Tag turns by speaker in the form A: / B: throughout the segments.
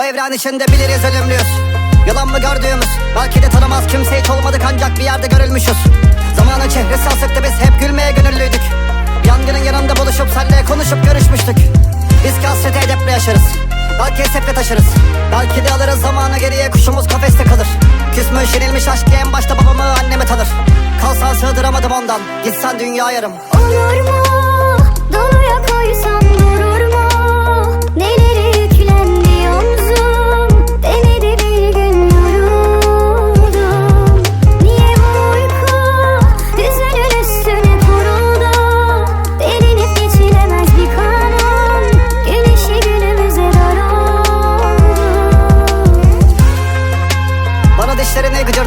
A: Bu evren içinde biliriz ölümlüyüz. Yalan mı gördüğümüz? Belki de tanımaz. Kimse hiç olmadık ancak bir yerde görülmüşüz. Zamanın çehresi asıktı biz hep gülmeye gönüllüydük. Yangının yanında buluşup senle konuşup görüşmüştük. Biz ki hasreti edeple yaşarız. Belki esefle taşırız Belki de alırız zamanı geriye kuşumuz kafeste kalır. Küsmüş yenilmiş aşkı en başta babamı annemi tanır. Kalsan sığdıramadım ondan Gitsen dünya yarım.
B: Olur mu? Doluya koysam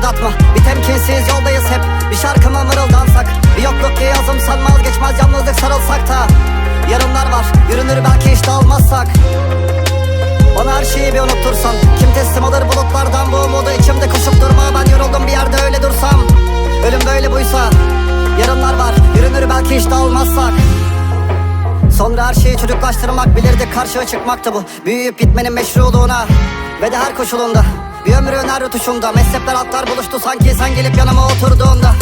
A: gıcırdatma Bir temkinsiz yoldayız hep. Bir şarkı mı mırıldansak. Bir yokluk ki yazımsan vazgeçmez. Yalnızlık sarılsak da Yarınlar var. Yürünür belki hiç dağılmazsak Bana her şeyi bir unuttursan Kim teslim alır bulutlardan bu umudu? İçimde koşup durma. Ben yoruldum bir yerde öyle dursam. Ölüm böyle buysa Yarınlar var. Yürünür belki hiç dağılmazsak Sonra her şeyi çocuklaştırmak bilirdik. Karşıya çıkmaktı bu. Büyüyüp gitmenin meşruluğuna Ve de her koşulunda Bir ömrün her rutuşunda Mezhepler atlar buluştu. Sanki sen gelip yanıma oturduğunda.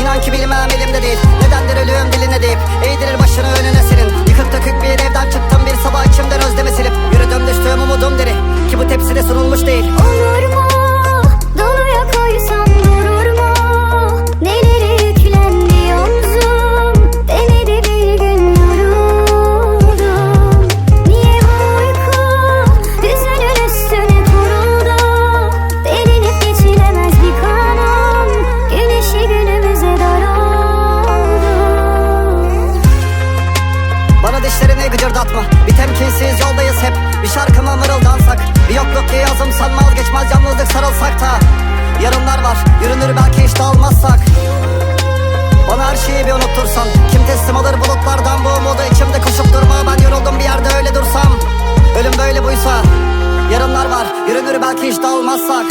A: İnan ki bilmem elimde değil. Nedendir ölüyorum diline deyip Eğdirir başını önüne senin. Yıkık dökük bir evden çıktım bir sabah içimden özlemi silip. Yürüdüm düştüğüm umudum deri Ki bu tepside sunulmuş değil Bir temkinsiz yoldayız hep. Bir şarkı mı mırıldansak. Bir yokluk ki yazımsan vazgeçmez. Yalnızlık sarılsak da Yarınlar var. Yürünür belki hiç dağılmazsak Bana her şeyi bir unuttursan. Kim teslim alır bulutlardan bu umudu? İçimde koşup durma. Ben yoruldum bir yerde öyle dursam. Ölüm böyle buysa Yarınlar var. Yürünür belki hiç dağılmazsak